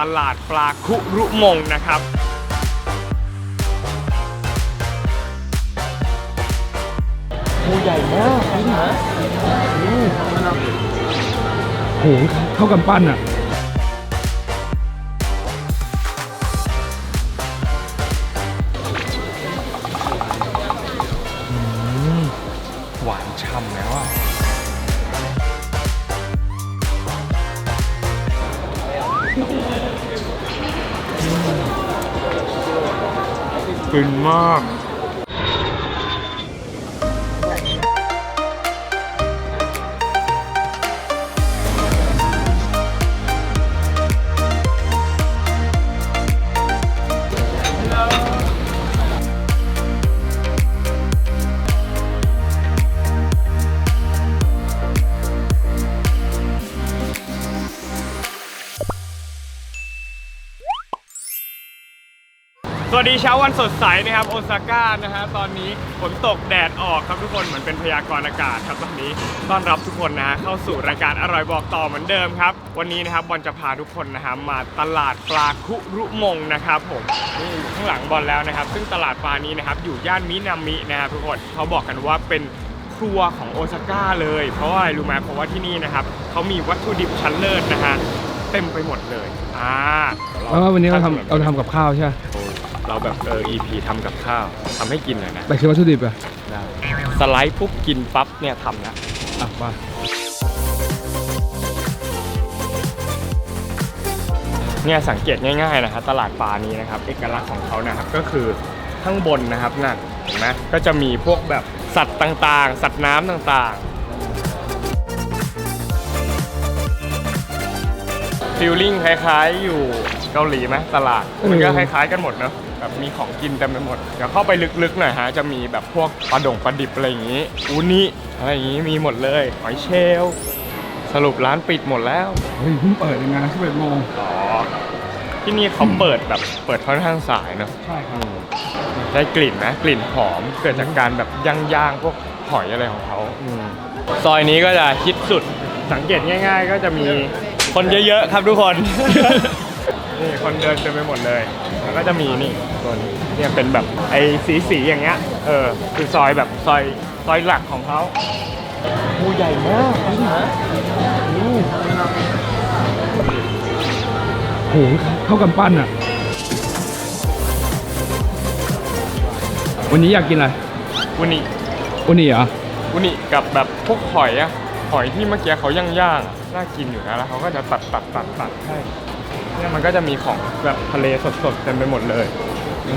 ตลาดปลาคุรุมงนะครับ ตัวใหญ่มากนะโหเท่ากันปั้นอะ ฟินมาก ดีเช้าวันสดใสนะครับโอซาก้านะฮะตอนนี้ฝนตกแดดออกครับทุกคนเหมือนเป็นพยากรณ์อากาศครับตอนนี้ต้อนรับทุกคนนะฮะเข้าสู่รายการอร่อยบอกต่อเหมือนเดิมครับ วันนี้นะครับบอลจะพาทุกคนนะฮะมาตลาดปลาคุรุมงนะครับผมนี่อยู่ข้างหลังบอลแล้วนะครับ ซึ่งตลาดปลานี้นะครับอยู่ย่านมินามินะครับทุกคนเขาบอกกันว่าเป็นครัวของโอซาก้าเลยเพราะว่าอะไรรู้ไหมเพราะว่าที่นี่นะครับเขามีวัตถุดิบชั้นเลิศนะฮะเต็มไปหมดเลยอ่าเพราะว่าวันนี้เราทำเราทำกับข้าวใช่ไหม เราแบบเออ EP ทำกับข้าวทำให้กินเลยนะแต่คือวัตถุดิบอะได้สไลด์ปุ๊บกินปั๊บเนี่ยทำนะอะมาเนี่ยสังเกตง่ายๆนะครับตลาดปลานี้นะครับเอกลักษณ์ของเขานะครับก็คือข้างบนนะครับนั่นเห็นไหมก็จะมีพวกแบบสัตว์ต่างๆ สัตว์น้ำต่างๆฟิลลิ่งคล้ายๆอยู่เกาหลีไหมตลาดมันก็คล้ายๆกันหมดเนอะ แบบมีของกินเต็มไปหมด เดี๋ยวเข้าไปลึกๆหน่อยฮะ จะมีแบบพวกปลาดงปลาดิบอะไรอย่างงี้ อูนิอะไรอย่างงี้มีหมดเลยหอยเชลลสรุปร้านปิดหมดแล้ว เฮ้ยเพิ่งเปิดเองนะ11โมงอ๋อ ที่นี่เขาเปิดแบบเปิดค่อนข้างสายเนอะใช่ครับอืมได้กลิ่นนะกลิ่นหอมเกิดจากการแบบย่างๆพวกหอยอะไรของเขาอืมซอยนี้ก็จะฮิตสุดสังเกตง่าย ๆ ก็จะมีคนเยอะๆครับทุกคน นี่คนเดินเต็มไปหมดเลย แล้วก็จะมีนี่ตัวนี้เนี่ยเป็นแบบไอ้สีๆอย่างเงี้ย เออ คือซอยแบบซอยซอยหลักของเขาปูใหญ่มากนี่นะโหเท่ากันปั้นอะ วันนี้อยากกินอะไรอุนิวันนี้เหรออุนิกับแบบพวกหอยอะหอยที่เมื่อกี้เขาย่างๆอะน่ากินอยู่นะแล้วเขาก็จะตัดตัดตัดตัดให้ เนี่ยมันก็จะมีของแบบทะเลสดๆเต็มไปหมดเลย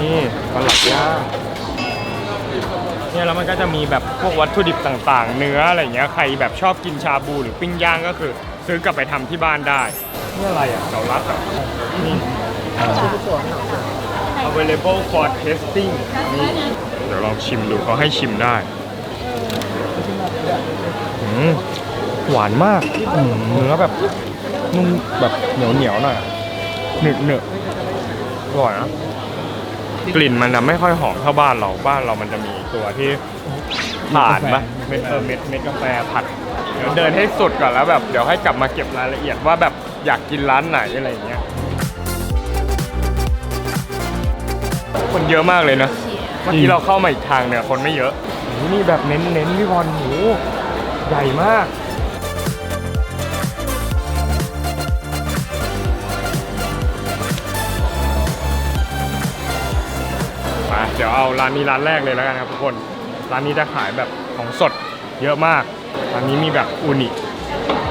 นี่ปลาหลักย่างเนี่ยแล้วมันก็จะมีแบบพวกวัตถุดิบต่างๆ เนื้ออะไรอย่างเงี้ยใครแบบชอบกินชาบูหรือปิ้งย่างก็คือ ซื้อกลับไปทำที่บ้านได้นี่อะไรอะเกาลัดอะนี่ available for tasting นี่เดี๋ยวลองชิมดูเขาให้ชิมได้อืมหวานมากอืมเนื้อแบบนุ่มแบบเหนียวเหนียวๆหน่อย หนึบหนึบอร่อยนะกลิ่นมันจะไม่ค่อยหอมเท่าบ้านเราบ้านเรามันจะมีตัวที่ผ่านปะเม็ดเออเม็ดเม็ดกาแฟผัดเดี๋ยวเดินให้สุดก่อนแล้วแบบเดี๋ยวให้กลับมาเก็บรายละเอียดว่าแบบอยากกินร้านไหนอะไรอย่างเงี้ยคนเยอะมากเลยนะเมื่อกี้เราเข้ามาอีกทางเนี่ยคนไม่เยอะโอ้โหนี่แบบเน้นเน้นๆพี่บอลโหใหญ่มาก ดี๋ยวเอาร้านนี้ร้านแรกเลยแล้วกันครับทุกคน ร้านนี้จะขายแบบของสดเยอะมาก ร้านนี้มีแบบอูนิ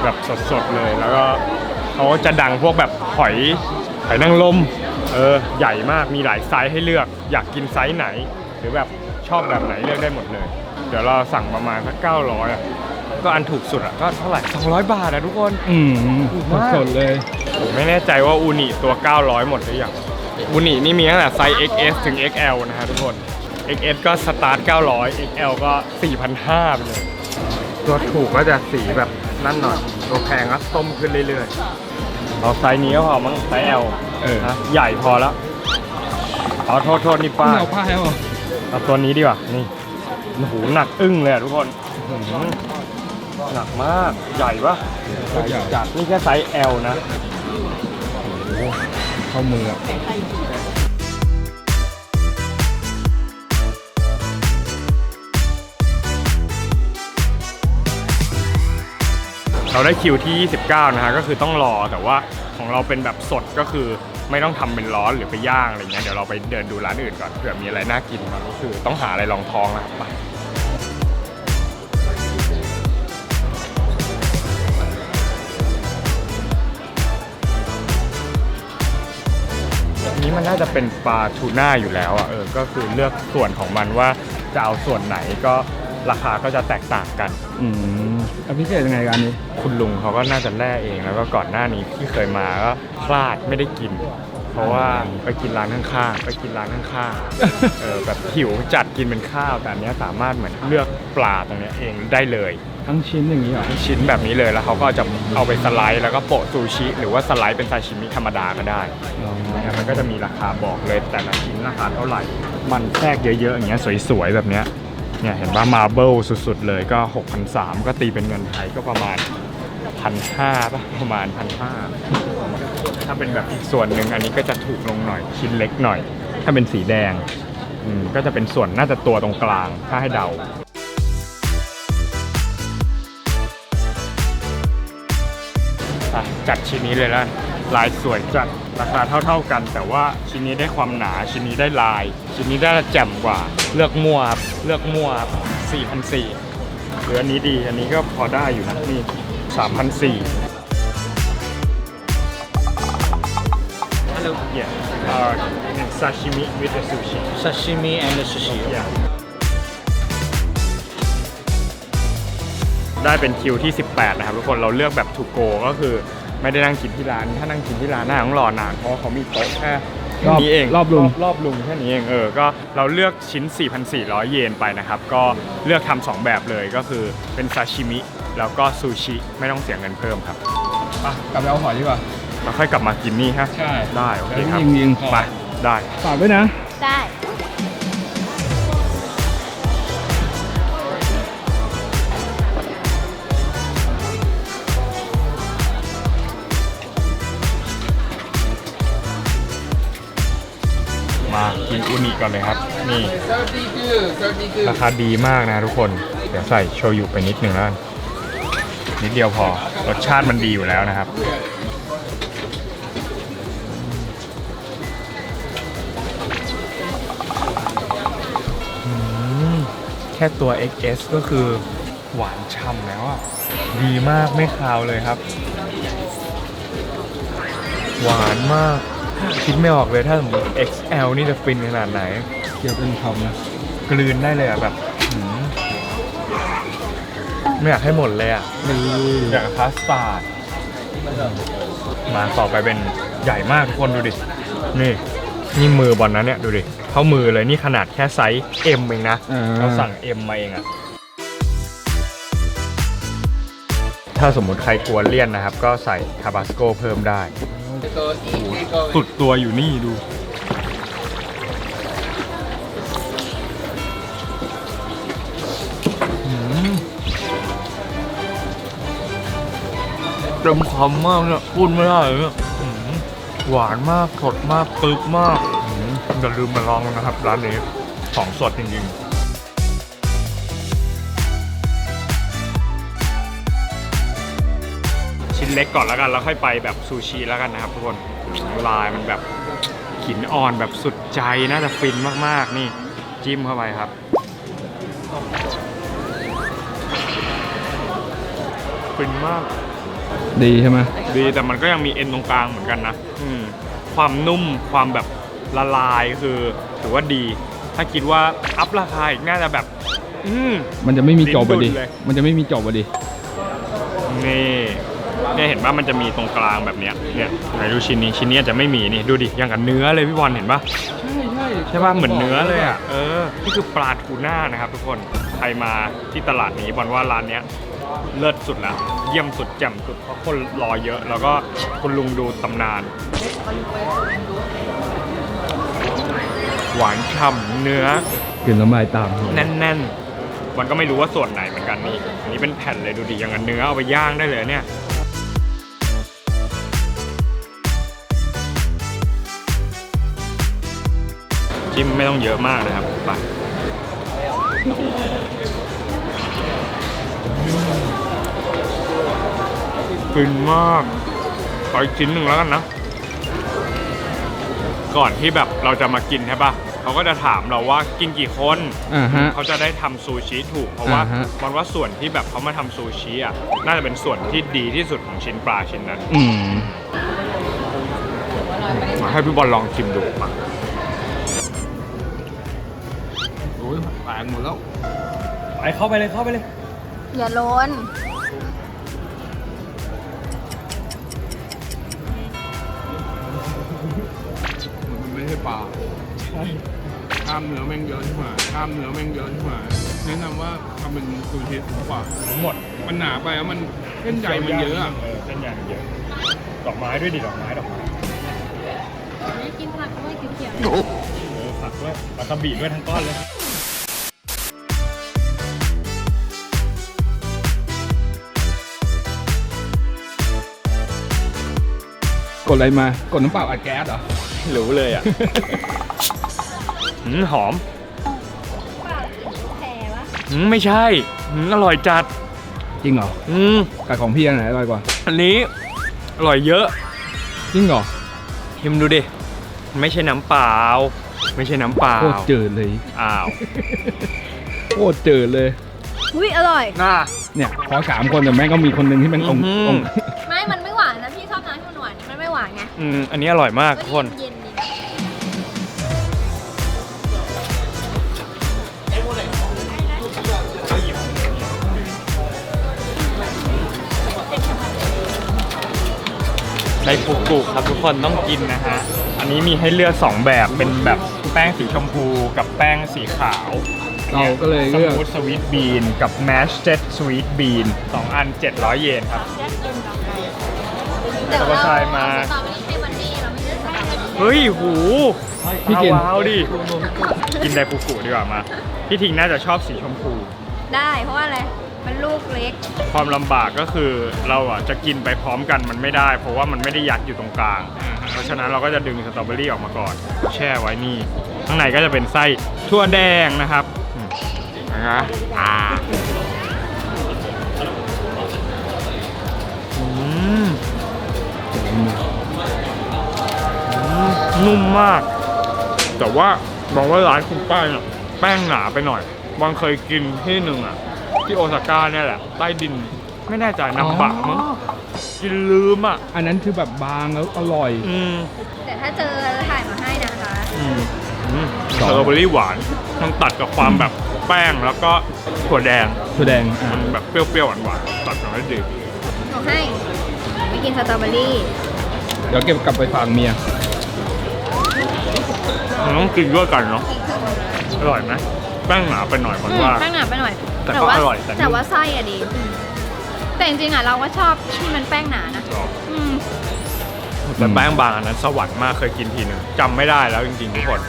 แบบสดๆเลย แล้วก็เขาจะดังพวกแบบหอยหอยนางรมเออใหญ่มากมีหลายไซส์ให้เลือก อยากกินไซส์ไหน หรือแบบชอบแบบไหนเลือกได้หมดเลย เดี๋ยวเราสั่งประมาณสัก900อะก็อันถูกสุดอะก็เท่าไหร่200 บาทอะทุกคน อืมถูกมาก สดๆเลย ผมไม่แน่ใจว่าอูนิตัว 900 หมดหรือยัง อูนินี่มีตั้งแต่ไซส์ XS ถึง XL นะฮะทุกคน XS ก็สตาร์ท 900 XL ก็ 4,500ไปเลย ตัวถูกก็จะสีแบบนั่นหน่อย ตัวแพงก็ส้มขึ้นเรื่อยๆ เอาไซส์นี้ก็พอมั้งไซส์ L เออ นะใหญ่พอแล้วเอาโทษโทษนี่ป้า เอาผ้าให้เหรอเอาตัวนี้ดีกว่า นี่โอ้โหหนักอึ้งเลยอะทุกคนอื้อหือหนักมาก ใหญ่ปะ ใหญ่จัดนี่แค่ไซส์ L นะโอ้โห เข้ามือเราได้คิวที่ 29 นะฮะ ก็คือต้องรอ แต่ว่าของเราเป็นแบบสดก็คือไม่ต้องทำเป็นร้อนหรือไปย่างอะไรเงี้ย เดี๋ยวเราไปเดินดูร้านอื่นก่อน เผื่อมีอะไรน่ากินตอนนี้คือต้องหาอะไรรองท้องนะครับ นนี้มันน่าจะเป็นปลาทูน่าอยู่แล้วอะเออก็คือเลือกส่วนของมันว่าจะเอาส่วนไหนก็ราคาก็จะแตกต่างกัน อืมแล้วพิเศษยังไงกันนี้ คุณลุงเขาก็น่าจะแล่เองแล้วก็ก่อนหน้านี้ที่เคยมาก็พลาดไม่ได้กิน เพราะว่าไปกินร้านข้างๆไปกินร้านข้างๆเออแบบหิวจัดกินเป็นข้าวแต่อันเนี้ยสามารถเหมือนเลือกปลาตรงเนี้ยเองได้เลย ทั้งชิ้นอย่างนี้เหรอชิ้นแบบนี้เลยแล้วเขาก็จะเอาไปสไลด์แล้วก็โปะซูชิ หรือว่าสไลด์เป็นซาชิมิธรรมดาก็ได้ อ๋อนะครับ มันก็จะมีราคาบอกเลยแต่ละชิ้นราคาเท่าไหร่ มันแทรกเยอะๆอย่างเงี้ยสวยๆแบบเนี้ยเนี่ยเห็นว่ามาเบิลสุดๆเลยก็ 6,300 ก็ตีเป็นเงินไทยก็ประมาณพันห้าป่ะประมาณพันห้าถ้าเป็นแบบอีกส่วนหนึ่งอันนี้ก็จะถูกลงหน่อยชิ้นเล็กหน่อย ถ้าเป็นสีแดงอืมก็จะเป็นส่วนน่าจะตัวตรงกลางถ้าให้เดาจัดชิ้นนี้เลยแล้ว ลายสวยจัดราคาเท่า ๆกัน แต่ว่าชิ้นนี้ได้ความหนาชิ้นนี้ได้ลาย ชิ้นนี้ได้แจ่มกว่า เลือกมั่วครับเลือกมั่วครับ4,400หรืออันนี้ดีอันนี้ก็พอได้อยู่นะนี่3,400 Hello yeah uh sashimi with the sushi Sashimi and the sushi yeah ได้เป็นคิวที่ 18 นะครับทุกคนเราเลือกแบบ to go ก็คือ ไม่ได้นั่งกินที่ร้าน ถ้านั่งกินที่ร้านน่าต้องรอนานเพราะว่าเขามีโต๊ะแค่รอบนี้เองรอบลุงรอบลุงแค่นี้เองเออก็เราเลือกชิ้น 4,400 เยนไปนะครับ ก็เลือกทำสองแบบเลยก็คือเป็นซาชิมิแล้วก็ซูชิไม่ต้องเสียเงินเพิ่มครับอะกลับไปเอาหอยดีกว่าแล้วค่อยกลับมากินนี่ฮะใช่ ได้โอเคครับแล้วยิงๆไปได้ ฝากด้วยนะ ได้ อุนิก่อนเลยครับ นี่ราคาดีมากนะทุกคน เดี๋ยวใส่โชยุไปนิดหนึ่งแล้วนิดเดียวพอ รสชาติมันดีอยู่แล้วนะครับ แค่ตัว XS ก็คือหวานฉ่ำแล้วอะ ดีมากไม่คาวเลยครับ หวานมาก คิดไม่ออกเลยถ้าสมมติ XL นี่จะฟินขนาดไหน เกี่ยวเป็นคำนะกลืนได้เลยอะแบบหืมไม่อยากให้หมดเลยอะนี่อยากพาสต้าร์ดมาต่อไปเป็นใหญ่มากทุกคนดูดิ นี่นี่มือบอลนะเนี่ยดูดิเท่ามือเลยนี่ขนาดแค่ไซส์ M เองนะอ่า เราสั่ง M มาเองอะถ้าสมมุติใครกลัวเลี่ยนนะครับ ก็ใส่ทาบาสโกเพิ่มได้ สุดตัวอยู่นี่ดู เต็มคำมากเนี่ยพูดไม่ได้เลยเนี่ยหวานมาก สดมากปึ๊บมากอื้อหืออย่าลืมมาลองนะครับ ร้านนี้ ของสดจริงๆ เล็กก่อนแล้วกันแล้วค่อยไปแบบซูชิแล้วกันนะครับทุกคนลายมันแบบขินอ่อนแบบสุดใจน่าจะฟินมากๆนี่จิ้มเข้าไปครับ ฟินมาก ดีใช่ไหมดีแต่มันก็ยังมีเอ็นตรงกลางเหมือนกันนะอืมความนุ่มความแบบละลายคือถือว่าดี ถ้าคิดว่าอัพราคาอีกน่าจะแบบ อืมมันจะไม่มีจบอะดิลิ้นดุนเลยมันจะไม่มีจบอะดินี่ เนี่ยเห็นว่ามันจะมีตรงกลางแบบเนี้ยเนี่ยไหนดูชิ้นนี้ชิ้นนี้อาจจะไม่มีนี่ดูดิอย่างกับเนื้อเลยพี่บอลเห็นปะใช่ใช่ใช่ป่ะเหมือนเนื้อเลยอะเออนี่คือปลาทูน่านะครับทุกคนใครมาที่ตลาดนี้บอลว่าร้านเนี้ยเลิศสุดแล้วเยี่ยมสุดแจ่มสุดเพราะคนรอเยอะ แล้วก็คุณลุงดูตำนาน หวานฉ่ำเนื้อกินน้ำลายตามแน่นๆมันก็ไม่รู้ว่าส่วนไหนเหมือนกันนี่อันนี้เป็นแผ่นเลยดูดิอย่างกับเนื้อเอาไปย่างได้เลยเนี่ย จิ้มไม่ต้องเยอะมากนะครับไปฟินมากขออีกชิ้นหนึ่งแล้วกันนะ ก่อนที่แบบเราจะมากินใช่ปะเขาก็จะถามเราว่ากินกี่คนอ่าฮะ เขาจะได้ทำซูชิถูก เพราะว่าอ่าฮะ มันว่าส่วนที่แบบเขามาทำซูชิอะน่าจะเป็นส่วนที่ดีที่สุดของชิ้นปลาชิ้นนั้นอืม มาให้พี่บอลลองชิมดูมา อ้ยแตกหมดแล้วไปเข้าไปเลยเข้าไปเลย อย่าโลนมันไม่ใช่ปลาใช่กล้ามเนื้อแม่งเยอะที่หมากล้ามเนื้อแม่งเยอะที่หมาแนะนำว่าทำเป็นซูชิถูกกว่า หมดมันหนาไปแล้วมันเส้นใหญ่มันเยอะอะเออเส้นใหญ่มันเยอะ ดอกไม้ด้วยดิดอกไม้ดอกไม้กินผักด้วยเขียวเออผักด้วยปลากระบี่ด้วยทั้งก้อนเลย ดอะไรมากดน้ำเปล่าอัดแก๊สเหรอรู้เลยอะ หืมหอมๆปากแผลวะหืมไม่ใช่หืมอร่อยจัดจริงเหรออืมกับของพี่อันไหนอร่อยกว่าอันนี้อร่อยเยอะจริงเหรอชิมดูดิไม่ใช่น้ำเปล่า ไม่ใช่น้ำเปล่าโคตรจืดเลยอ้าวโคตรจืดเลย อุ้ยอร่อย น่า เนี่ยพอสามคนแต่แม่งก็มีคนหนึ่งที่มันองอื้อหืออง อืมอันนี้อร่อยมากก็ทุกคน เย็นๆดีนะไดฟูกุครับทุกคนต้องกินนะฮะ อันนี้มีให้เลือก 2 แบบเป็นแบบแป้งสีชมพูกับแป้งสีขาวเราก็เลยเลือก สมูทสวีทบีนกับแมชเจ็ดสวีทบีนสองอัน 700 เยนครับเดี๋ยวแล้วก็เราทรายมาสตรอเบอรี่ เฮ้ยหูพี่กิน ว้าวดิ กินไดฟูกุดีกว่ามา พี่ทิงน่าจะชอบสีชมพู ได้เพราะว่าอะไร มันลูกเล็ก ความลำบากก็คือเราอะจะกินไปพร้อมกันมันไม่ได้ เพราะว่ามันไม่ได้ยัดอยู่ตรงกลาง เพราะฉะนั้นเราก็จะดึงสตรอเบอรี่ออกมาก่อน แช่ไว้นี่ ข้างในก็จะเป็นไส้ทั่วแดงนะครับอืมนะคะอ่าอืม นุ่มมาก แต่ว่าบอกว่าร้านคุณป้าเนี่ยแป้งหนาไปหน่อยบางเคยกินที่หนึ่งอะ ที่โอซาก้าเนี่ยแหละ ใต้ดินไม่แน่ใจน้ำบะมั้งกินลืมอะ อันนั้นคือแบบบางแล้วอร่อย อืมแต่ถ้าเจอจะถ่ายมาให้นะคะอืมอืมสสองตรอเบอรี่หวานมันตัดกับความแบบแป้งแล้วก็ถั่วแดงแสดงอะมันแบบเปรี้ยวๆหวานๆตัดกันได้ดีหนูให้ไปกินสตรอเบอรี่ เดี๋ยวเก็บกลับไปฝากเมีย มันต้องกินด้วยกันเนาะอร่อยไหมแป้งหนาไปหน่อยมันว่า แป้งหนาไปหน่อยแต่ก็ว่าอร่อยแต่นุ่มแต่ว่าไส้อะดี แต่จริงๆอะเราก็ชอบที่มันแป้งหนานะอืมแต่แป้งบางอันนั้นสวรรค์มากเคยกินทีหนึ่งจำไม่ได้แล้วจริงๆทุกคน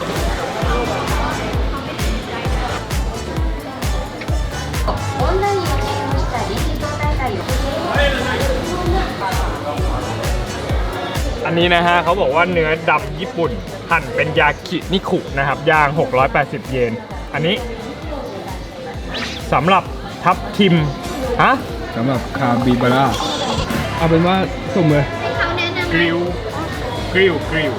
นนี้นะฮะเขาบอกว่าเนื้อดำญี่ปุ่น หั่นเป็นยากินิคุนะครับย่าง 680 เยน อันนี้สำหรับทับทิม ฮะสำหรับคาบิบาร่าเอาเป็นว่าสุ่มเลย ให้เขาแนะนำ กริลกริลกริล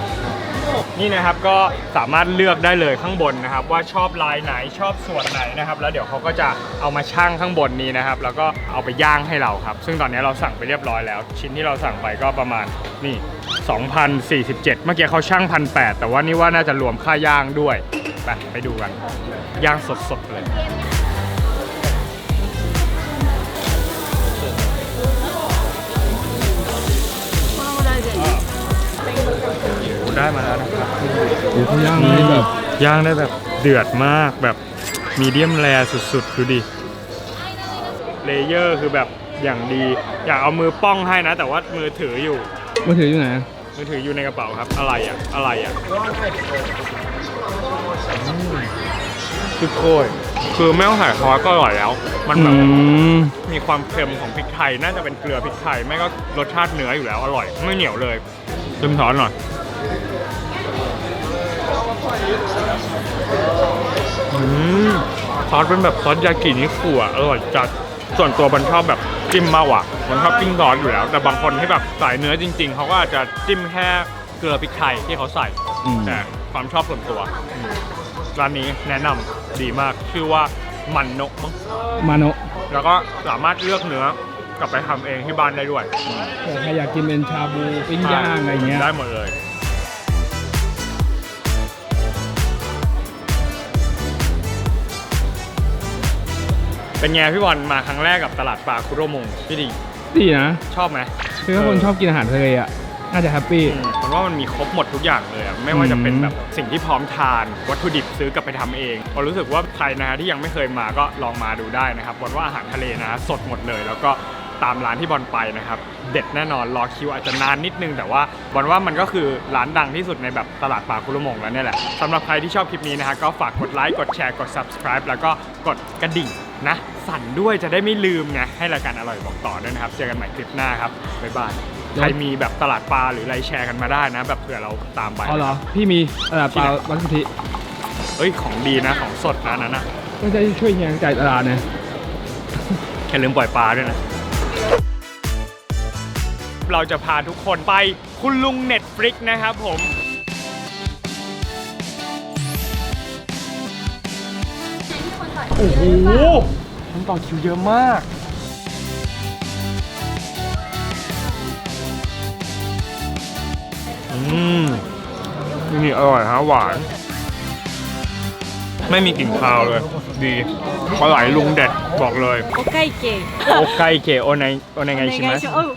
นี่นะครับก็สามารถเลือกได้เลยข้างบนนะครับ ว่าชอบลายไหนชอบส่วนไหนนะครับ แล้วเดี๋ยวเขาก็จะเอามาชั่งข้างบนนี้นะครับ แล้วก็เอาไปย่างให้เราครับ ซึ่งตอนนี้เราสั่งไปเรียบร้อยแล้ว ชิ้นที่เราสั่งไปก็ประมาณนี่ 2,047 เมื่อกี้เขาชั่ง1,800แต่ว่านี่ว่าน่าจะรวมค่าย่างด้วยไปไปดูกันย่างสดๆเลย ได้มาแล้วนะครับโอ้เขาย่างให้แบบย่างได้แบบเดือดมากแบบมีเดียมแรสุดๆ ดูดิ เลเยอร์คือแบบอย่างดี อยากเอามือป้องให้นะ แต่ว่ามือถืออยู่ มือถืออยู่ไหนมือถืออยู่ในกระเป๋าครับ อะไรอะ อะไรอะคือโคยคือไม่ต้องใส่ซอสก็อร่อยแล้ว มันอืแบบมมีความเค็มของพริกไทย น่าจะเป็นเกลือพริกไทย ไม่ก็รสชาติเนื้ออยู่แล้วอร่อย ไม่เหนียวเลยซึมซอสหน่อย อืมซอสเป็นแบบซอสยากินิคุอะอร่อยจัดส่วนตัวบันชอบแบบจิ้มมากกว่ามันชอบจิ้มซอสอยู่แล้ว แต่บางคนที่แบบสายเนื้อจริง ๆ เขาก็อาจจะจิ้มแค่เกลือพริกไทยที่เขาใส่อืม แต่ความชอบส่วนตัวอืมร้านนี้แนะนำดีมากชื่อว่ามันนกมั้งมาโนะแล้วก็สามารถเลือกเนื้อกลับไปทำเองที่บ้านได้ด้วยแต่ใครอยากกินเป็นชาบูปิ้งย่างอะไรเงี้ยได้หมดเลย เป็นไงพี่บอลมาครั้งแรกกับตลาดปลาคุโรมงพี่ดีดีนะชอบไหมคือถ้าคนชอบกินอาหารทะเลอะน่าจะแฮปปี้อืมผมว่ามันมีครบหมดทุกอย่างเลยอะไม่ว่าจะเป็นอืมแบบสิ่งที่พร้อมทาน วัตถุดิบซื้อกลับไปทำเองผมรู้สึกว่าใครนะฮะที่ยังไม่เคยมาก็ลองมาดูได้นะครับบอลว่าอาหารทะเลนะฮะสดหมดเลย แล้วก็ตามร้านที่บอลไปนะครับ เด็ดแน่นอนรอคิวอาจจะนานนิดนึง แต่ว่าบอลว่ามันก็คือร้านดังที่สุดในแบบตลาดปลาคุโรมงแล้วเนี่ยแหละสำหรับใครที่ชอบคลิปนี้นะฮะก็ฝากกดไลค์กดแชร์กด subscribe แล้วก็กดกระดิ่ง นะ สั่นด้วยจะได้ไม่ลืมไงให้รายการอร่อยบอกต่อด้วยนะครับเจอกันใหม่คลิปหน้าครับบ๊ายบายใครมีแบบตลาดปลาหรืออะไรแชร์กันมาได้นะ แบบเผื่อเราตามไปเอาเหรอ พี่มีตลาดปลาวัดสุทธิเอ้ยของดีนะของสดนะนั่นนะก็จะช่วยเฮียจ่ายตลาดนะแค่ลืมปล่อยปลาด้วยนะเราจะพาทุกคนไปคุณลุงเน็ตฟลิกนะครับผม อ้โหคนต่อคิวเยอะมาก อืม นี่อร่อยฮะหวาน ไม่มีกลิ่นคาวเลย ดีปลาไหลลุงเด็ดบอกเลย お会計 โอไกเกโอไนโอไนไง お ใช่ไหม 願いします。うん